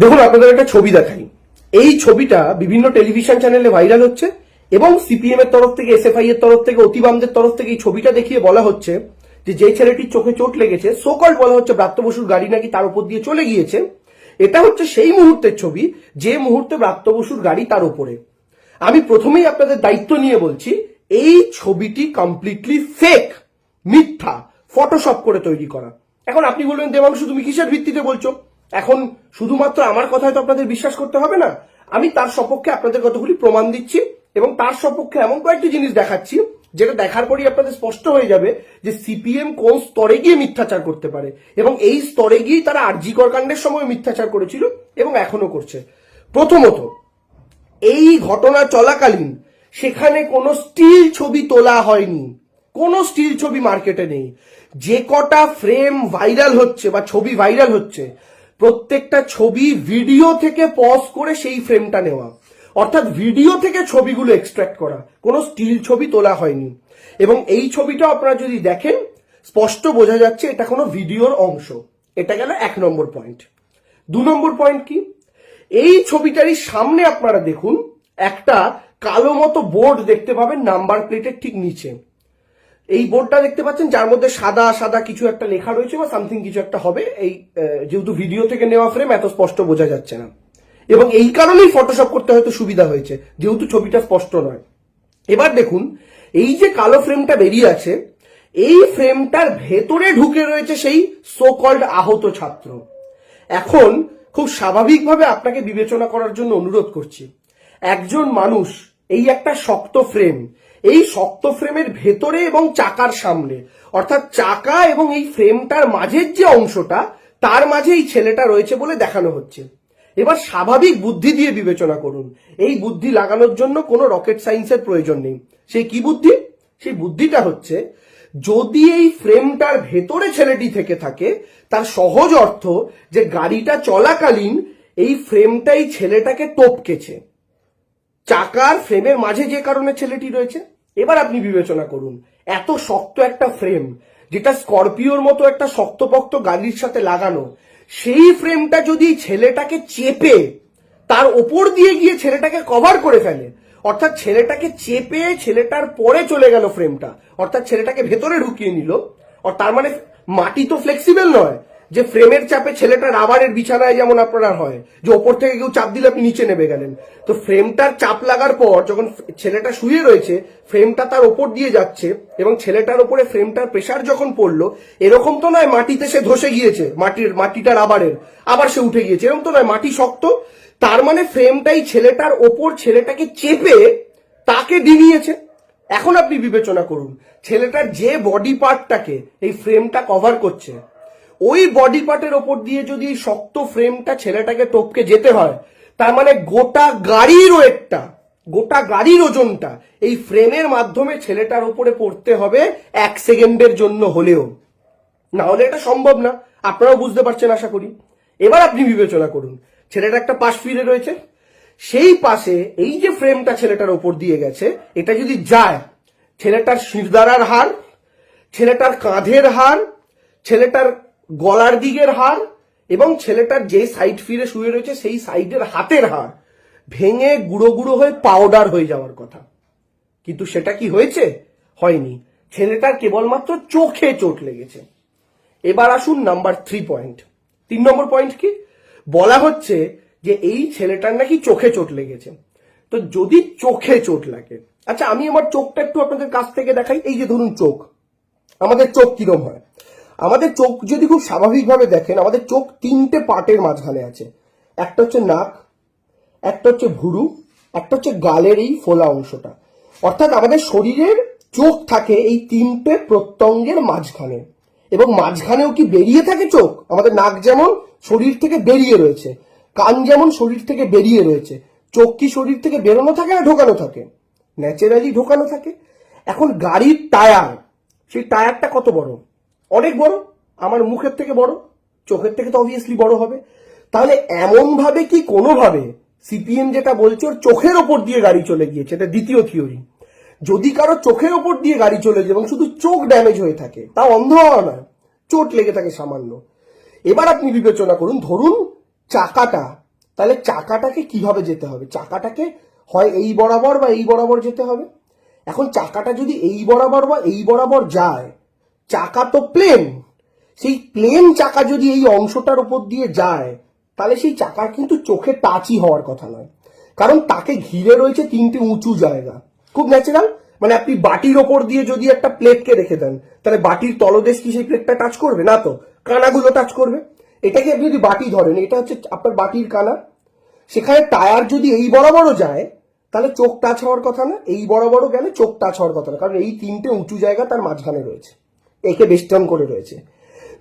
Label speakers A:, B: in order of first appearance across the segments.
A: দেখুন, আপনাদের একটা ছবি দেখাই। এই ছবিটা বিভিন্ন টেলিভিশন চ্যানেলে ভাইরাল হচ্ছে এবং সিপিএম এর তরফ থেকে এসএফআই এর তরফ থেকে, অতিবামদের তরফ থেকে এই ছবিটা দেখিয়ে বলা হচ্ছে যে যে ছেলেটির চোখে চোট লেগেছে সোকল বলা হচ্ছে ব্রাত্য বসুর গাড়ি নাকি তার উপর দিয়ে চলে গিয়েছে, এটা হচ্ছে সেই মুহূর্তের ছবি, যে মুহূর্তে ব্রাত্য বসুর গাড়ি তার উপরে। আমি প্রথমেই আপনাদের দায়িত্ব নিয়ে বলছি, এই ছবিটি কমপ্লিটলি ফেক মিথ্যা ফটোশপ করে তৈরি করা। এখন আপনি বলবেন, দেবাংশু, তুমি কিসের ভিত্তিতে বলছো? এখন শুধুমাত্র আমার কথায় তো আপনাদের বিশ্বাস করতে হবে না। আমি তার সপক্ষে আপনাদের কতগুলি প্রমাণ দিচ্ছি এবং তার সপক্ষে এমন কয়েকটি জিনিস দেখাচ্ছি, যেটা দেখার পরই আপনাদের স্পষ্ট হয়ে যাবে যে সিপিএম কোন স্তরে গিয়ে মিথ্যাচার করতে পারে এবং এই স্তরে গিয়েই তারা আরজিকর কাণ্ডের সময় মিথ্যাচার করেছিল এবং এখনও করছে। প্রথমত, এই ঘটনা চলাকালীন সেখানে কোনো স্টিল ছবি তোলা হয়নি, কোনো স্টিল ছবি মার্কেটে নেই। যে কটা ফ্রেম ভাইরাল হচ্ছে বা ছবি ভাইরাল হচ্ছে প্রত্যেকটা ছবি ভিডিও থেকে পজ করে সেই ফ্রেমটা নেওয়া। অর্থাৎ ভিডিও থেকে ছবিগুলো এক্সট্রাক্ট করা। কোনো স্টিল ছবি তোলা হয়নি। এবং এই ছবিটা আপনারা যদি দেখেন, স্পষ্ট বোঝা যাচ্ছে এটা কোনো ভিডিওর অংশ। এটা গেল এক নম্বর পয়েন্ট দু নম্বর পয়েন্ট কি? এই ছবিটারই সামনে আপনারা দেখুন, একটা কালো মতো বোর্ড দেখতে পাবেন নাম্বার প্লেটের ঠিক নিচে। এই বোর্ডটা দেখতে পাচ্ছেন, যার মধ্যে সাদা সাদা কিছু একটা লেখা রয়েছে বা সামথিং কিছু একটা হবে। এই যেহেতু ভিডিও থেকে নেওয়া ফ্রেম এত স্পষ্ট বোঝা যাচ্ছে না। এবং এই কারণেই ফটোশপ করতে হয়তো সুবিধা হয়েছে, যেহেতু ছবিটা স্পষ্ট নয়। এবার দেখুন, এই যে কালো ফ্রেমটা বেরিয়ে আছে, এই ফ্রেমটার ভেতরে ঢুকে রয়েছে সেই সো কল্ড আহত ছাত্র। এখন খুব স্বাভাবিকভাবে আপনাকে বিবেচনা করার জন্য অনুরোধ করছি, একজন মানুষ এই একটা শক্ত ফ্রেম এই শক্ত ফ্রেমের ভেতরে এবং চাকার সামনে। অর্থাৎ চাকা এবং এই ফ্রেমটার মাঝের যে অংশটা, তার মাঝে এই ছেলেটা রয়েছে বলে দেখানো হচ্ছে। এবার স্বাভাবিক বুদ্ধি দিয়ে বিবেচনা করুন। এই বুদ্ধি লাগানোর জন্য কোনো রকেট সায়েন্সের প্রয়োজন নেই। সেই কি বুদ্ধি? সেই বুদ্ধিটা হচ্ছে, যদি এই ফ্রেমটার ভেতরে ছেলেটি থেকে থাকে, তার সহজ অর্থ যে গাড়িটা চলাকালীন এই ফ্রেমটাই ছেলেটাকে টপকেছে। চাকার ফ্রেমের মাঝে যে কারণে ছেলেটি রয়েছে, এবার আপনি বিবেচনা করুন। এত শক্ত একটা ফ্রেম, যেটা স্করপিওর মতো একটা শক্তপোক্ত গাড়ির সাথে লাগানো, সেই ফ্রেমটা যদি ছেলেটাকে চেপে, তার ওপর দিয়ে গিয়ে ছেলেটাকে কভার করে ফেলে, অর্থাৎ ছেলেটাকে চেপে ছেলেটার পরে চলে গেল ফ্রেমটা, অর্থাৎ ছেলেটাকে ভেতরে ঢুকিয়ে নিল তার মানে মাটি তো ফ্লেক্সিবল নয় যে ফ্রেমের চাপে ছেলেটা রাবারের বিছানায় যেমন আপনার হয়, যে ওপর থেকে কেউ চাপ দিলে আপনি নিচে নেমে গেলেন। তো ফ্রেমটার চাপ লাগার পর যখন ছেলেটা শুয়ে রয়েছে, ফ্রেমটা তার ওপর দিয়ে যাচ্ছে এবং ছেলেটার ওপরে ফ্রেমটার প্রেসার যখন পড়ল, এরকম তো নয় মাটিতে সে ধসে গিয়েছে, মাটির, মাটিটা রাবারের, আবার সে উঠে গিয়েছে, এরকম তো নয়, মাটি শক্ত। তার মানে ফ্রেমটাই ছেলেটার ওপর ছেলেটাকে চেপে তাকে ডিঙিয়েছে। এখন আপনি বিবেচনা করুন, ছেলেটার যে বডি পার্টটাকে এই ফ্রেমটা কভার করছে ওই বডি পার্টের ওপর দিয়ে যদি শক্ত ফ্রেমটা ছেলেটাকে টপকে যেতে হয়, তার মানে গোটা গাড়ির ওয়েটটা গোটা গাড়ির ওজনটা এই ফ্রেমের মাধ্যমে ছেলেটার ওপরে পড়তে হবে এক সেকেন্ডের জন্য হলেও। না হলে এটা সম্ভব না, আপনারাও বুঝতে পারছেন আশা করি। এবার আপনি বিবেচনা করুন, ছেলেটা একটা পাশ ফিরে রয়েছে, সেই পাশে এই যে ফ্রেমটা ছেলেটার ওপর দিয়ে গেছে, এটা যদি যায়, ছেলেটার শিরদারার হার, ছেলেটার কাঁধের হার, ছেলেটার গলার দিকের হার এবং ছেলেটার যে সাইড ফিরে শুয়ে রয়েছে, সেই সাইডের হাতের হার ভেঙে গুঁড়ো গুঁড়ো হয়ে পাউডার হয়ে যাওয়ার কথা। কিন্তু সেটা কি হয়েছে? হয়নি। ছেলেটার কেবলমাত্র চোখে চোট লেগেছে। এবার আসুন নাম্বার থ্রি পয়েন্ট তিন নম্বর পয়েন্ট কি? বলা হচ্ছে যে এই ছেলেটার নাকি চোখে চোট লেগেছে। তো যদি চোখে চোট লাগে আচ্ছা আমি আমার চোখটা একটু আপনাদের কাছ থেকে দেখাই। এই যে ধরুন চোখ। আমাদের চোখ কিরম হয়? আমাদের চোখ যদি খুব স্বাভাবিকভাবে দেখেন, আমাদের চোখ তিনটে পার্টের মাঝখানে আছে। একটা হচ্ছে নাক, একটা হচ্ছে ভুরু, একটা হচ্ছে গালের এই ফোলা অংশটা। অর্থাৎ আমাদের শরীরের চোখ থাকে এই তিনটে প্রত্যঙ্গের মাঝখানে। এবং মাঝখানেও কি বেরিয়ে থাকে চোখ? আমাদের নাক যেমন শরীর থেকে বেরিয়ে রয়েছে, কান যেমন শরীর থেকে বেরিয়ে রয়েছে, চোখ কি শরীর থেকে বেরোনো থাকে না ঢোকানো থাকে? ন্যাচারালি ঢোকানো থাকে। এখন গাড়ির টায়ার, সেই টায়ারটা কত বড়? অনেক বড়, আমার মুখের থেকে বড়, চোখের থেকে তো অবভিয়াসলি বড় হবে। তাহলে এমন ভাবে কি কোনোভাবে সিপিএম যেটা বলছে ওর চোখের ওপর দিয়ে গাড়ি চলে গিয়েছে? এটা দ্বিতীয় থিওরি যদি কারও চোখের ওপর দিয়ে গাড়ি চলে যায় এবং শুধু চোখ ড্যামেজ হয়ে থাকে, তা অন্ধ হওয়া নয়, চোট লেগে থাকে সামান্য। এবার আপনি বিবেচনা করুন, ধরুন চাকাটা, তাহলে চাকাটাকে কীভাবে যেতে হবে? চাকাটাকে হয় এই বরাবর বা এই বরাবর যেতে হবে? এখন চাকাটা যদি এই বরাবর বা এই বরাবর যায় চাকা তো প্লেন সেই প্লেন চাকা যদি এই অংশটার উপর দিয়ে যায়, তাহলে সেই চাকার কিন্তু চোখে টাচই হওয়ার কথা নয়। কারণ তাকে ঘিরে রয়েছে তিনটে উঁচু জায়গা। খুব ন্যাচারাল মানে আপনি বাটির ওপর দিয়ে যদি একটা প্লেটকে রেখে দেন, তাহলে বাটির তলদেশ কি সেই প্লেটটা টাচ করবে? না তো। কানাগুলো টাচ করবে। এটাকে আপনি যদি বাটি ধরেন, এটা হচ্ছে আপনার বাটির কানা। সেখানে টায়ার যদি এই বরাবরও যায়, তাহলে চোখ টাচ হওয়ার কথা না। এই বরাবরও গেলে চোখ টাচ হওয়ার কথা না। কারণ এই তিনটে উঁচু জায়গা তার মাঝখানে রয়েছে। একে বেষ্টন করে রয়েছে।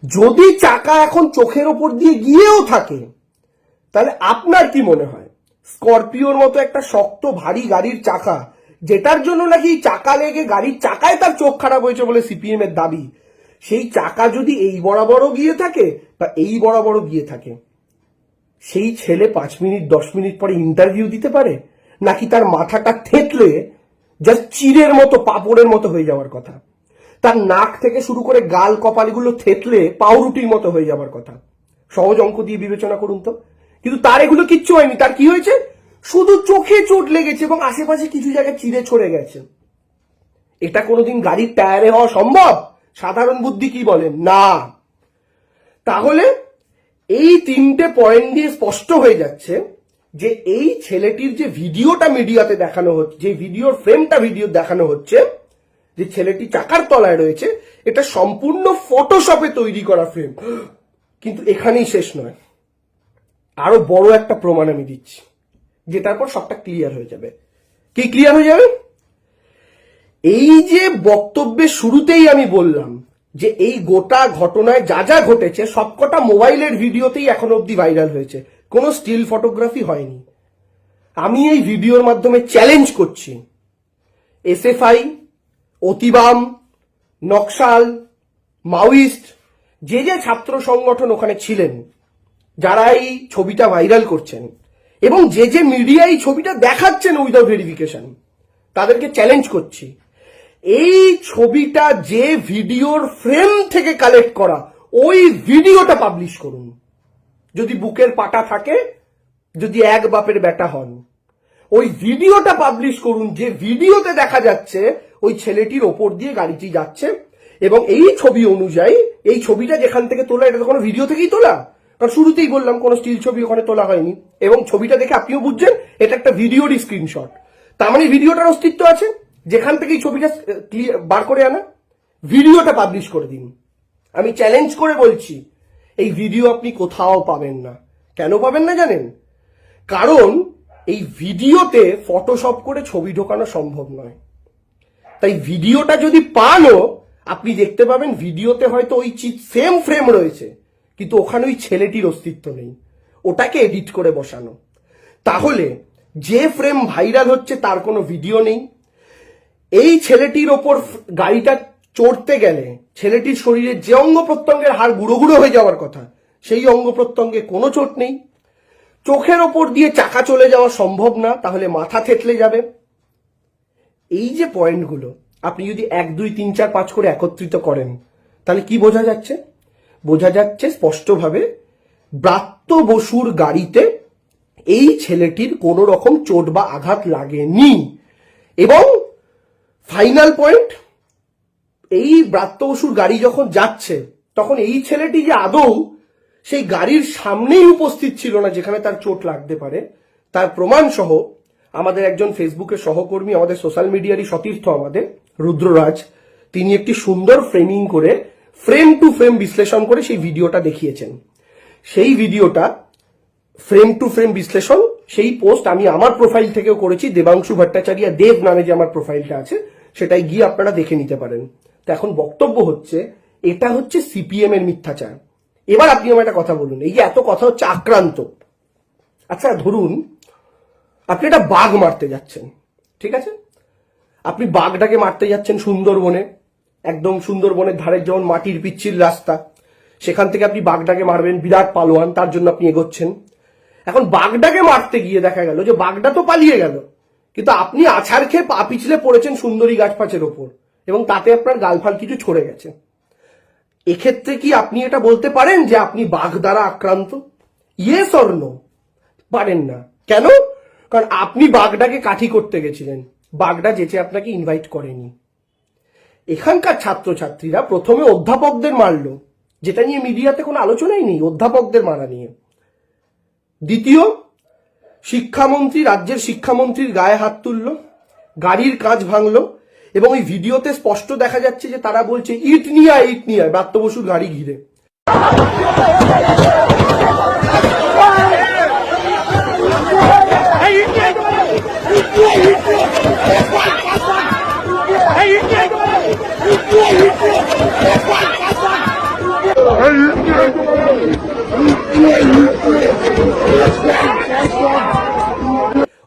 A: যদি চাকা এখন চোখের ওপর দিয়ে গিয়েও থাকে, তাহলে আপনার কি মনে হয়? স্করপিওর মতো একটা শক্ত, ভারী গাড়ির চাকা, যেটার জন্য নাকি চাকা লেগে গাড়ির চাকায় তার চোখ খারাপ হয়েছে বলে সিপিএম এর দাবি, সেই চাকা যদি এই বরাবরও গিয়ে থাকে বা এই বরাবরও গিয়ে থাকে, সেই ছেলে পাঁচ মিনিট, দশ মিনিট পরে ইন্টারভিউ দিতে পারে? নাকি তার মাথাটা থেতলে জাস্ট চিরের মতো, পাপড়ের মতো হয়ে যাওয়ার কথা? তার নাক থেকে শুরু করে গাল কপালগুলো থেতলে পাউরুটির মতো হয়ে যাওয়ার কথা। সহজ অঙ্ক দিয়ে বিবেচনা করুন তো। কিন্তু তার এগুলো কিচ্ছু হয়নি। তার কি হয়েছে? শুধু চোখে চোট লেগেছে এবং আশেপাশে কিছু জায়গায় চিড়ে ছড়ে গেছে। এটা কোনোদিন গাড়ির টায়ারে হওয়া সম্ভব? সাধারণ বুদ্ধি কি বলেন? না। তাহলে এই তিনটে পয়েন্ট দিয়ে স্পষ্ট হয়ে যাচ্ছে যে এই ছেলেটির যে ভিডিওটা মিডিয়াতে দেখানো হচ্ছে, যে ভিডিওর ফ্রেমটা ভিডিও দেখানো হচ্ছে যে ছেলেটি চাকার তলায় রয়েছে, এটা সম্পূর্ণ ফটোশপে তৈরি করা ফ্রেম কিন্তু এখানেই শেষ নয়। আরও বড় একটা প্রমাণ আমি দিচ্ছি যেটার পর সবটা ক্লিয়ার হয়ে যাবে। কি ক্লিয়ার হয়ে যাবে? এই যে বক্তব্যের শুরুতেই আমি বললাম যে এই গোটা ঘটনায় যা যা ঘটেছে, সবকটা মোবাইলের ভিডিওতেই এখন অব্দি ভাইরাল হয়েছে। কোনো স্টিল ফটোগ্রাফি হয়নি। আমি এই ভিডিওর মাধ্যমে চ্যালেঞ্জ করছি। এস এসএফআই অতিবাম, নকশাল, মাওয়িস্ট, যে যে ছাত্র সংগঠন ওখানে ছিলেন, যারা এই ছবিটা ভাইরাল করছেন, এবং যে যে মিডিয়া এই ছবিটা দেখাচ্ছেন উইদাউট ভেরিফিকেশন তাদেরকে চ্যালেঞ্জ করছি। এই ছবিটা যে ভিডিওর ফ্রেম থেকে কালেক্ট করা, ওই ভিডিওটা পাবলিশ করুন। যদি বুকের পাটা থাকে, যদি এক বাপের বেটা হন, ওই ভিডিওটা পাবলিশ করুন, যে ভিডিওতে দেখা যাচ্ছে ওই ছেলেটির ওপর দিয়ে গাড়িটি যাচ্ছে এবং এই ছবি অনুযায়ী এই ছবিটা যেখান থেকে তোলা, এটা তো কোনো ভিডিও থেকেই তোলা। কারণ শুরুতেই বললাম কোনো স্টিল ছবি ওখানে তোলা হয়নি। এবং ছবিটা দেখে আপনিও বুঝছেন, এটা একটা ভিডিওরই স্ক্রিনশট তার মানে ভিডিওটার অস্তিত্ব আছে। যেখান থেকে এই ছবিটা ক্লিয়ার বার করে আনা। ভিডিওটা পাবলিশ করে দিন। আমি চ্যালেঞ্জ করে বলছি, এই ভিডিও আপনি কোথাও পাবেন না। কেন পাবেন না জানেন? কারণ এই ভিডিওতে ফটোশপ করে ছবি ঢোকানো সম্ভব নয়। তাই ভিডিওটা যদি পানও আপনি দেখতে পাবেন ভিডিওতে হয়তো ওই সেম ফ্রেম রয়েছে, কিন্তু ওখানে ওই ছেলেটির অস্তিত্ব নেই। ওটাকে এডিট করে বসানো। তাহলে যে ফ্রেম ভাইরাল হচ্ছে তার কোনো ভিডিও নেই। এই ছেলেটির ওপর গাড়িটা চড়তে গেলে ছেলেটির শরীরে যে অঙ্গ প্রত্যঙ্গের হাড় গুঁড়ো গুঁড়ো হয়ে যাওয়ার কথা, সেই অঙ্গ প্রত্যঙ্গে কোনো চোট নেই। চোখের ওপর দিয়ে চাকা চলে যাওয়া সম্ভব না, তাহলে মাথা থেতলে যাবে। এই যে পয়েন্টগুলো আপনি যদি এক, দুই, তিন, চার, পাঁচ করে একত্রিত করেন, তাহলে কি বোঝা যাচ্ছে? বোঝা যাচ্ছে স্পষ্টভাবে ব্রাত্য বসুর গাড়িতে এই ছেলেটির কোনো রকম চোট বা আঘাত লাগেনি। এবং ফাইনাল পয়েন্ট এই ব্রাত্য বসুর গাড়ি যখন যাচ্ছে, তখন এই ছেলেটি যে আদৌ সেই গাড়ির সামনেই উপস্থিত ছিল না, যেখানে তার চোট লাগতে পারে, তার প্রমাণ সহ আমাদের একজন ফেসবুকের সহকর্মী, আমাদের সোশ্যাল মিডিয়ারই সতীর্থ আমাদের, রুদ্ররাজ। তিনি একটি সুন্দর ফ্রেমিং করে ফ্রেম টু ফ্রেম বিশ্লেষণ করে সেই ভিডিওটা দেখিয়েছেন। সেই ভিডিওটা ফ্রেম টু ফ্রেম বিশ্লেষণ, সেই পোস্ট আমি আমার প্রোফাইল থেকেও করেছি, দেবাংশু ভট্টাচার্য দেব নামে যে আমার প্রোফাইলটা আছে, সেটাই গিয়ে আপনারা দেখে নিতে পারেন। তো এখন বক্তব্য হচ্ছে, এটা হচ্ছে সিপিএম এর মিথ্যাচার। এবার আপনি আমার একটা কথা বলুন, এই যে এত কথা হচ্ছে আক্রান্ত। আচ্ছা ধরুন আপনি একটা বাঘ মারতে যাচ্ছেন, ঠিক আছে? আপনি বাঘটাকে মারতে যাচ্ছেন সুন্দরবনে, একদম সুন্দরবনের ধারের যেমন মাটির পিচ্ছিল রাস্তা, সেখান থেকে আপনি বাঘটাকে মারবেন, বিরাট পালোয়ান, তার জন্য আপনি এগোচ্ছেন। এখন বাঘটাকে মারতে গিয়ে দেখা গেল যে বাঘটা তো পালিয়ে গেল, কিন্তু আপনি আছাড় খেয়ে পা পিছলে পড়েছেন সুন্দরী গাছ পাচের ওপর, এবং তাতে আপনার গালফাল কিছু ছড়ে গেছে। এক্ষেত্রে কি আপনি এটা বলতে পারেন যে আপনি বাঘ দ্বারা আক্রান্ত? ইয়েস অর নো পারেন না। কেন? কারণ আপনি বাগদাকে কাঠি করতে গেছিলেন। বাগদা যেচে আপনাকে ইনভাইট করেনি। এখানকার ছাত্রছাত্রীরা প্রথমে অধ্যাপকদের মারলো, যেটা নিয়ে মিডিয়াতে কোনো আলোচনাই নেই, অধ্যাপকদের মারা নিয়ে। দ্বিতীয়, শিক্ষামন্ত্রী, রাজ্যের শিক্ষামন্ত্রীর গায়ে হাত তুললো, গাড়ির কাজ ভাঙলো, এবং ওই ভিডিওতে স্পষ্ট দেখা যাচ্ছে যে তারা বলছে, ইট নিয়ে ইট নিয়ে ব্রাত্য বসুর গাড়ি ঘিরে।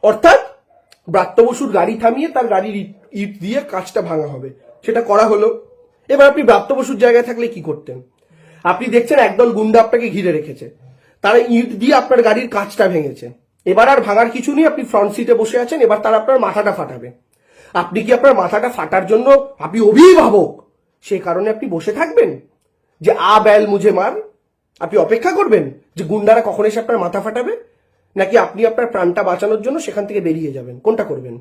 A: অর্থাৎ ব্রাত্য বসুর গাড়ি থামিয়ে তার গাড়ির ইট- দিয়ে কাঁচটা ভাঙা হবে। সেটা করা হলো। এবার আপনি ব্রাত্য বসুর জায়গায় থাকলে কি করতেন? আপনি দেখছেন একদল গুন্ডা আপনাকে ঘিরে রেখেছে। তারা ইট দিয়ে আপনার গাড়ির কাঁচটা ভেঙেছে। এবার আর ভাঙার কিছু নেই, আপনি ফ্রন্ট সিটে বসে আছেন, এবার তারা আপনার মাথাটা ফাটাবে। আপনি কি আপনার মাথাটা ফাটার জন্য আপনি অভিভাবক? সে কারণে আপনি বসে থাকবেন? যে আ, ব্যাল, মুঝে মার, আপনি অপেক্ষা করবেন? যে গুন্ডারা কখন এসে আপনার মাথা ফাটাবে? নাকি আপনি আপনার প্রাণটা বাঁচানোর জন্য সেখান থেকে বেরিয়ে যাবেন? কোনটা করবেন?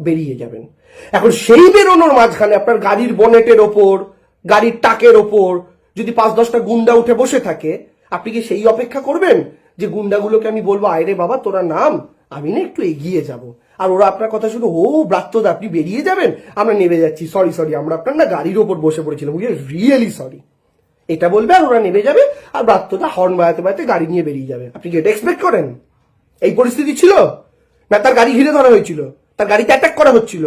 A: বেরিয়ে যাবেন। এখন সেই বেরোনোর মাঝখানে আপনার গাড়ির বনেটের ওপর, গাড়ির টাকের ওপর, যদি পাঁচ দশটা গুন্ডা উঠে বসে থাকে, আপনি কি সেই অপেক্ষা করবেন? যে গুন্ডাগুলোকে আমি বলব আয়রে বাবা তোরা নাম আমি না একটু এগিয়ে যাব আর ওরা আপনার কথা শুনে ও ব্রাত্যদা আপনি বেরিয়ে যাবেন আমরা নেমে যাচ্ছি সরি সরি আমরা আপনার না গাড়ির ওপর বসে পড়েছিলাম উই রিয়েলি সরি এটা বলবে আর ওরা নেমে যাবে আর ব্রাত্যটা হর্ন বাজাতে বাজাতে গাড়ি নিয়ে বেরিয়ে যাবে আপনি কি এটা এক্সপেক্ট করেন এই পরিস্থিতি ছিল না তার গাড়ি ঘিরে ধরা হয়েছিল তার গাড়িতে অ্যাটাক করা হচ্ছিল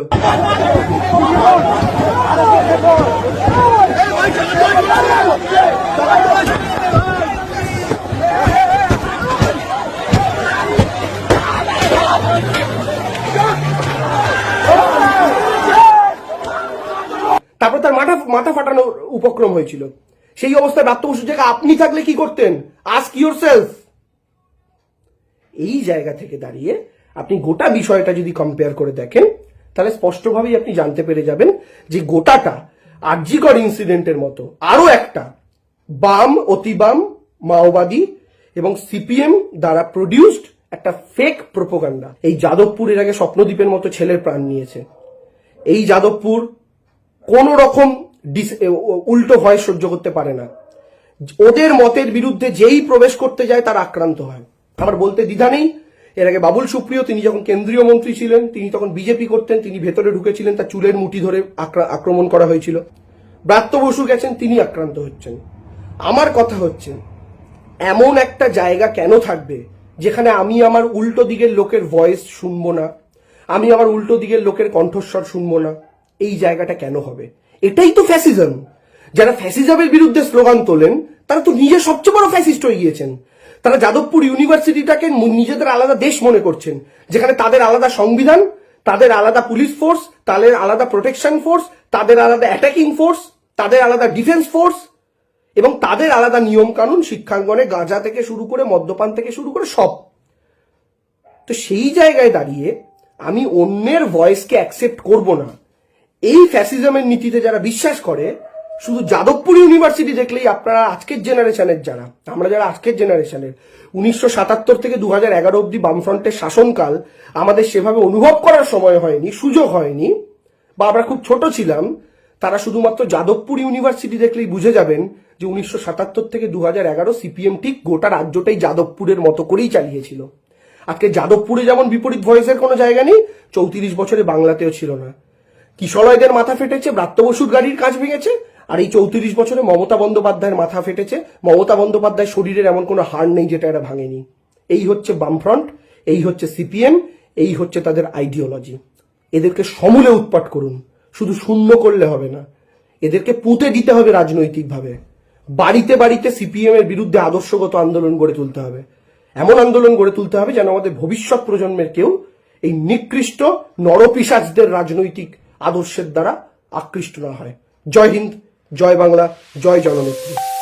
A: মাথা ফাটানোর উপক্রম হয়েছিল। সেই অবস্থায় ব্রাত্য বসুর জায়গায় আপনি থাকলে কি করতেন? আস্ক ইউর সেলফ এই জায়গা থেকে দাঁড়িয়ে আপনি গোটা বিষয়টা যদি কম্পেয়ার করে দেখেন, তাহলে স্পষ্টভাবেই আপনি জানতে পেরে যাবেন যে গোটাটা আর্যিকর ইনসিডেন্টের মতো। আরও একটা, বাম অতিবাম মাওবাদী এবং সিপিএম দ্বারা প্রডিউসড একটা ফেক প্রোপোগান্ডা এই যাদবপুরের আগে স্বপ্নদ্বীপের মতো ছেলের প্রাণ নিয়েছে। এই যাদবপুর কোন রকম উল্টো ভয় সহ্য করতে পারে না। ওদের মতের বিরুদ্ধে যেই প্রবেশ করতে যায়, তার আক্রান্ত হয়। আমার বলতে দ্বিধা নেই। এর আগে বাবুল সুপ্রিয়, তিনি যখন কেন্দ্রীয় মন্ত্রী ছিলেন, তিনি তখন বিজেপি করতেন, তিনি ভেতরে ঢুকেছিলেন, তার চুলের মুঠি ধরে আক্রা- আক্রমণ করা হয়েছিল। ব্রাত্য বসু গেছেন, তিনি আক্রান্ত হচ্ছেন। আমার কথা হচ্ছে, এমন একটা জায়গা কেন থাকবে, যেখানে আমি আমার উল্টো দিকের লোকের ভয়েস শুনব না? আমি আমার উল্টো দিকের লোকের কণ্ঠস্বর শুনব না? এই জায়গাটা কেন হবে? এটাই তো ফ্যাসিজম যারা ফ্যাসিজমের বিরুদ্ধে স্লোগান তোলেন, তারা তো নিজে সবচেয়ে বড় ফ্যাসিস্ট হয়ে গিয়েছেন। তারা যাদবপুর ইউনিভার্সিটিটাকে নিজেদের আলাদা দেশ মনে করছেন, যেখানে তাদের আলাদা সংবিধান, তাদের আলাদা পুলিশ ফোর্স তাদের আলাদা প্রোটেকশন ফোর্স তাদের আলাদা অ্যাটাকিং ফোর্স তাদের আলাদা ডিফেন্স ফোর্স এবং তাদের আলাদা নিয়ম কানুন শিক্ষাঙ্গনে গাঁজা থেকে শুরু করে মদ্যপান থেকে শুরু করে সব। তো সেই জায়গায় দাঁড়িয়ে আমি অন্যের ভয়েসকে অ্যাকসেপ্ট করব না। এই ফ্যাসিজমের নীতিতে যারা বিশ্বাস করে, শুধু যাদবপুর ইউনিভার্সিটি দেখলেই আপনারা আজকের জেনারেশনের যারা, আমরা যারা আজকের জেনারেশনের, উনিশশো সাতাত্তর থেকে দু হাজার এগারো অব্দি বামফ্রন্টের শাসনকাল আমাদের সেভাবে অনুভব করার সময় হয়নি, সুযোগ হয়নি, বা আমরা খুব ছোট ছিলাম, তারা শুধুমাত্র যাদবপুর ইউনিভার্সিটি দেখলেই বুঝে যাবেন যে উনিশশো সাতাত্তর থেকে দু হাজার এগারো সিপিএম ঠিক গোটা রাজ্যটাই যাদবপুরের মতো করেই চালিয়েছিল। আজকে যাদবপুরে যেমন বিপরীত ভয়েসের কোনো জায়গা নেই, চৌত্রিশ বছরে বাংলাতেও ছিল না। কিশলয়দের মাথা ফেটেছে, ব্রাত্য বসুর গাড়ির কাজ ভেঙেছে, আর এই চৌত্রিশ বছরে মমতা বন্দ্যোপাধ্যায়ের মাথা ফেটেছে। মমতা বন্দ্যোপাধ্যায় শরীরের এমন কোনো হাড় নেই যেটা এরা ভাঙেনি। এই হচ্ছে বামফ্রন্ট, এই হচ্ছে সিপিএম, এই হচ্ছে তাদের আইডিওলজি। এদেরকে সমূলে উৎপাট করুন, শুধু শূন্য করলে হবে না। এদেরকে পুঁতে দিতে হবে রাজনৈতিকভাবে। বাড়িতে বাড়িতে সিপিএম এর বিরুদ্ধে আদর্শগত আন্দোলন গড়ে তুলতে হবে। এমন আন্দোলন গড়ে তুলতে হবে যেন আমাদের ভবিষ্যৎ প্রজন্মের কেউ এই নিকৃষ্ট নরপিসাজদের রাজনৈতিক আদর্শের দ্বারা আকৃষ্ট না হয়। জয় হিন্দ জয় বাংলা জয় জননেত্রী।